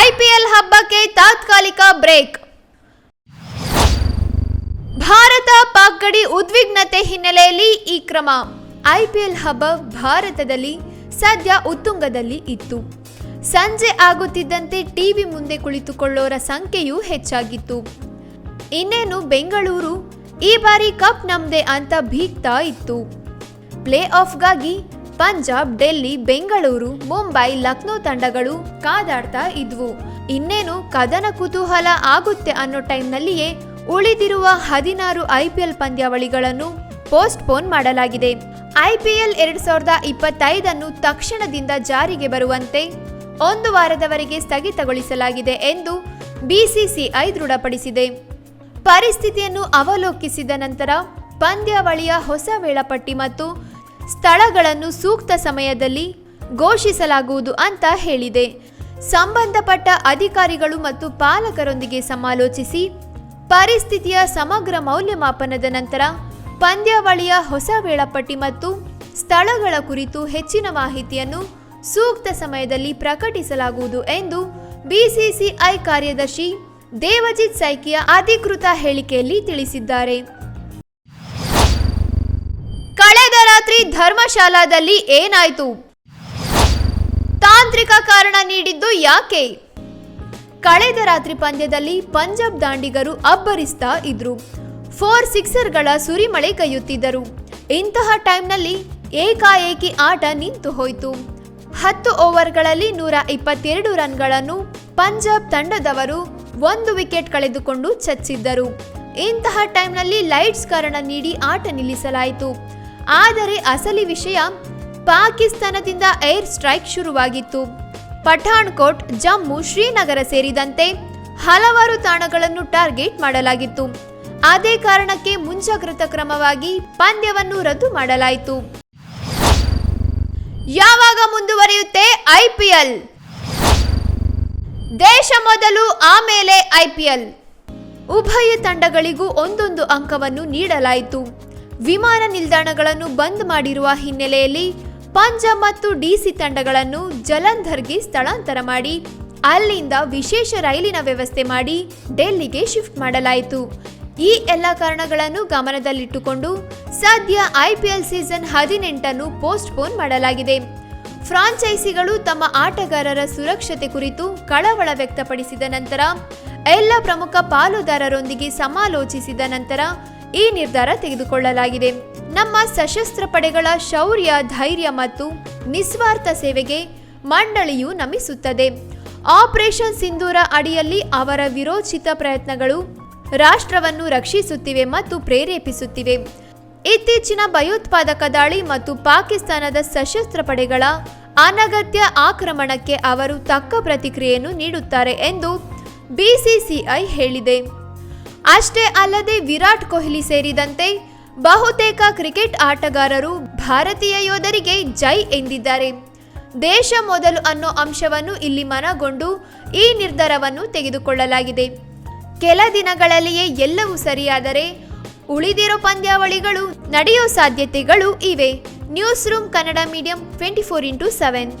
IPL ಹಬ್ಬಕ್ಕೆ ತಾತ್ಕಾಲಿಕ break. Bharat Pak ಗಡಿ ಉದ್ವಿಗ್ನತೆ ಹಿನ್ನೆಲೆಯಲ್ಲಿ ಈ ಕ್ರಮ. ಐಪಿಎಲ್ ಹಬ್ಬ ಭಾರತದಲ್ಲಿ ಸದ್ಯ ಉತ್ತುಂಗದಲ್ಲಿ ಇತ್ತು. ಸಂಜೆ ಆಗುತ್ತಿದ್ದಂತೆ ಟಿವಿ ಮುಂದೆ ಕುಳಿತುಕೊಳ್ಳೋರ ಸಂಖ್ಯೆಯೂ ಹೆಚ್ಚಾಗಿತ್ತು. ಇನ್ನೇನು ಬೆಂಗಳೂರು, ಈ ಬಾರಿ ಕಪ್ ನಮ್ದೆ ಅಂತ ಭೀಗ್ತಾ ಇತ್ತು. ಪ್ಲೇ ಆಫ್ಗಾಗಿ ಪಂಜಾಬ್, ಡೆಲ್ಲಿ, ಬೆಂಗಳೂರು, ಮುಂಬೈ, ಲಕ್ನೋ ತಂಡಗಳು ಕಾದಾಡ್ತಾ ಇದ್ವು. ಇನ್ನೇನು ಕದನ ಕುತೂಹಲ ಆಗುತ್ತೆ ಅನ್ನೋ ಟೈಮ್ನಲ್ಲಿಯೇ ಉಳಿದಿರುವ ಹದಿನಾರು ಐಪಿಎಲ್ ಪಂದ್ಯಾವಳಿಗಳನ್ನು ಪೋಸ್ಟ್ ಪೋನ್ ಮಾಡಲಾಗಿದೆ ಐಪಿಎಲ್ ಎರಡ್ ಸಾವಿರದ ಇಪ್ಪತ್ತೈದನ್ನು ತಕ್ಷಣದಿಂದ ಜಾರಿಗೆ ಬರುವಂತೆ ಒಂದು ವಾರದವರೆಗೆ ಸ್ಥಗಿತಗೊಳಿಸಲಾಗಿದೆ ಎಂದು ಬಿಸಿಸಿಐ ದೃಢಪಡಿಸಿದೆ. ಪರಿಸ್ಥಿತಿಯನ್ನು ಅವಲೋಕಿಸಿದ ನಂತರ ಪಂದ್ಯಾವಳಿಯ ಹೊಸ ವೇಳಾಪಟ್ಟಿ ಮತ್ತು ಸ್ಥಳಗಳನ್ನು ಸೂಕ್ತ ಸಮಯದಲ್ಲಿ ಘೋಷಿಸಲಾಗುವುದು ಅಂತ ಹೇಳಿದೆ. ಸಂಬಂಧಪಟ್ಟ ಅಧಿಕಾರಿಗಳು ಮತ್ತು ಪಾಲಕರೊಂದಿಗೆ ಸಮಾಲೋಚಿಸಿ ಪರಿಸ್ಥಿತಿಯ ಸಮಗ್ರ ಮೌಲ್ಯಮಾಪನದ ನಂತರ ಪಂದ್ಯಾವಳಿಯ ಹೊಸ ವೇಳಾಪಟ್ಟಿ ಮತ್ತು ಸ್ಥಳಗಳ ಕುರಿತು ಹೆಚ್ಚಿನ ಮಾಹಿತಿಯನ್ನು ಸೂಕ್ತ ಸಮಯದಲ್ಲಿ ಪ್ರಕಟಿಸಲಾಗುವುದು ಎಂದು ಬಿಸಿಸಿಐ ಕಾರ್ಯದರ್ಶಿ ದೇವಜಿತ್ ಸೈಕಿಯ ಅಧಿಕೃತ ಹೇಳಿಕೆಯಲ್ಲಿ ತಿಳಿಸಿದ್ದಾರೆ. ಧರ್ಮಶಾಲಾದಲ್ಲಿ ಏನಾಯ್ತು? ತಾಂತ್ರಿಕ ಕಾರಣ ನೀಡಿದ್ದು ಯಾಕೆ? ಕಳೆದ ರಾತ್ರಿ ಪಂದ್ಯದಲ್ಲಿ ಪಂಜಾಬ್ ದಾಂಡಿಗರು ಅಬ್ಬರಿಸ್ತಾ ಇದ್ರು. ಫೋರ್ ಸಿಕ್ಸರ್ಗಳ ಸುರಿಮಳೆ ಕೈಯುತ್ತಿದ್ದರು ಇಂತಹ ಟೈಮ್ನಲ್ಲಿ ಏಕಾಏಕಿ ಆಟ ನಿಂತು ಹೋಯಿತು. ಹತ್ತು ಓವರ್ಗಳಲ್ಲಿ ನೂರ ಇಪ್ಪತ್ತೆರಡು ರನ್ಗಳನ್ನು ಪಂಜಾಬ್ ತಂಡದವರು ಒಂದು ವಿಕೆಟ್ ಕಳೆದುಕೊಂಡು ಚಚ್ಚಿದ್ದರು. ಇಂತಹ ಟೈಮ್ನಲ್ಲಿ ಲೈಟ್ಸ್ ಕಾರಣ ನೀಡಿ ಆಟ ನಿಲ್ಲಿಸಲಾಯಿತು. ಆದರೆ ಅಸಲಿ ವಿಷಯ ಪಾಕಿಸ್ತಾನದಿಂದ ಏರ್ ಸ್ಟ್ರೈಕ್ ಶುರುವಾಗಿತ್ತು. ಪಠಾಣ್ಕೋಟ್, ಜಮ್ಮು, ಶ್ರೀನಗರ ಸೇರಿದಂತೆ ಹಲವಾರು ತಾಣಗಳನ್ನು ಟಾರ್ಗೆಟ್ ಮಾಡಲಾಗಿತ್ತು. ಅದೇ ಕಾರಣಕ್ಕೆ ಮುಂಜಾಗ್ರತಾ ಕ್ರಮವಾಗಿ ಪಂದ್ಯವನ್ನು ರದ್ದು ಮಾಡಲಾಯಿತು. ಯಾವಾಗ ಮುಂದುವರಿಯುತ್ತೆ ಐಪಿಎಲ್ ದೇಶ ಮೊದಲು, ಆಮೇಲೆ ಐಪಿಎಲ್ ಉಭಯ ತಂಡಗಳಿಗೂ ಒಂದೊಂದು ಅಂಕವನ್ನು ನೀಡಲಾಯಿತು. ವಿಮಾನ ನಿಲ್ದಾಣಗಳನ್ನು ಬಂದ್ ಮಾಡಿರುವ ಹಿನ್ನೆಲೆಯಲ್ಲಿ ಪಂಜಾಬ್ ಮತ್ತು ಡಿಸಿ ತಂಡಗಳನ್ನು ಜಲಂಧರ್ಗೆ ಸ್ಥಳಾಂತರ ಮಾಡಿ, ಅಲ್ಲಿಂದ ವಿಶೇಷ ರೈಲಿನ ವ್ಯವಸ್ಥೆ ಮಾಡಿ ಡೆಲ್ಲಿಗೆ ಶಿಫ್ಟ್ ಮಾಡಲಾಯಿತು. ಈ ಎಲ್ಲ ಕಾರಣಗಳನ್ನು ಗಮನದಲ್ಲಿಟ್ಟುಕೊಂಡು ಸದ್ಯ ಐಪಿಎಲ್ ಸೀಸನ್ ಹದಿನೆಂಟನ್ನು ಪೋಸ್ಟ್ಪೋನ್ ಮಾಡಲಾಗಿದೆ. ಫ್ರಾಂಚೈಸಿಗಳು ತಮ್ಮ ಆಟಗಾರರ ಸುರಕ್ಷತೆ ಕುರಿತು ಕಳವಳ ವ್ಯಕ್ತಪಡಿಸಿದ ನಂತರ, ಎಲ್ಲ ಪ್ರಮುಖ ಪಾಲುದಾರರೊಂದಿಗೆ ಸಮಾಲೋಚಿಸಿದ ನಂತರ ಈ ನಿರ್ಧಾರ ತೆಗೆದುಕೊಳ್ಳಲಾಗಿದೆ. ನಮ್ಮ ಸಶಸ್ತ್ರ ಪಡೆಗಳ ಶೌರ್ಯ, ಧೈರ್ಯ ಮತ್ತು ನಿಸ್ವಾರ್ಥ ಸೇವೆಗೆ ಮಂಡಳಿಯು ನಮಿಸುತ್ತದೆ. ಆಪರೇಷನ್ ಸಿಂಧೂರ ಅಡಿಯಲ್ಲಿ ಅವರ ವಿರೋಚಿತ ಪ್ರಯತ್ನಗಳು ರಾಷ್ಟ್ರವನ್ನು ರಕ್ಷಿಸುತ್ತಿವೆ ಮತ್ತು ಪ್ರೇರೇಪಿಸುತ್ತಿವೆ. ಇತ್ತೀಚಿನ ಭಯೋತ್ಪಾದಕ ದಾಳಿ ಮತ್ತು ಪಾಕಿಸ್ತಾನದ ಸಶಸ್ತ್ರ ಪಡೆಗಳ ಅನಗತ್ಯ ಆಕ್ರಮಣಕ್ಕೆ ಅವರು ತಕ್ಕ ಪ್ರತಿಕ್ರಿಯೆಯನ್ನು ನೀಡುತ್ತಾರೆ ಎಂದು ಬಿಸಿಸಿಐ ಹೇಳಿದೆ. ಅಷ್ಟೇ ಅಲ್ಲದೆ ವಿರಾಟ್ ಕೊಹ್ಲಿ ಸೇರಿದಂತೆ ಬಹುತೇಕ ಕ್ರಿಕೆಟ್ ಆಟಗಾರರು ಭಾರತೀಯ ಯೋಧರಿಗೆ ಜೈ ಎಂದಿದ್ದಾರೆ. ದೇಶ ಮೊದಲು ಅನ್ನೋ ಅಂಶವನ್ನು ಇಲ್ಲಿ ಮನಗೊಂಡು ಈ ನಿರ್ಧಾರವನ್ನು ತೆಗೆದುಕೊಳ್ಳಲಾಗಿದೆ. ಕೆಲ ದಿನಗಳಲ್ಲಿಯೇ ಎಲ್ಲವೂ ಸರಿಯಾದರೆ ಉಳಿದಿರೋ ಪಂದ್ಯಾವಳಿಗಳು ನಡೆಯೋ ಸಾಧ್ಯತೆಗಳು ಇವೆ. News room Kannada medium twenty four into seven.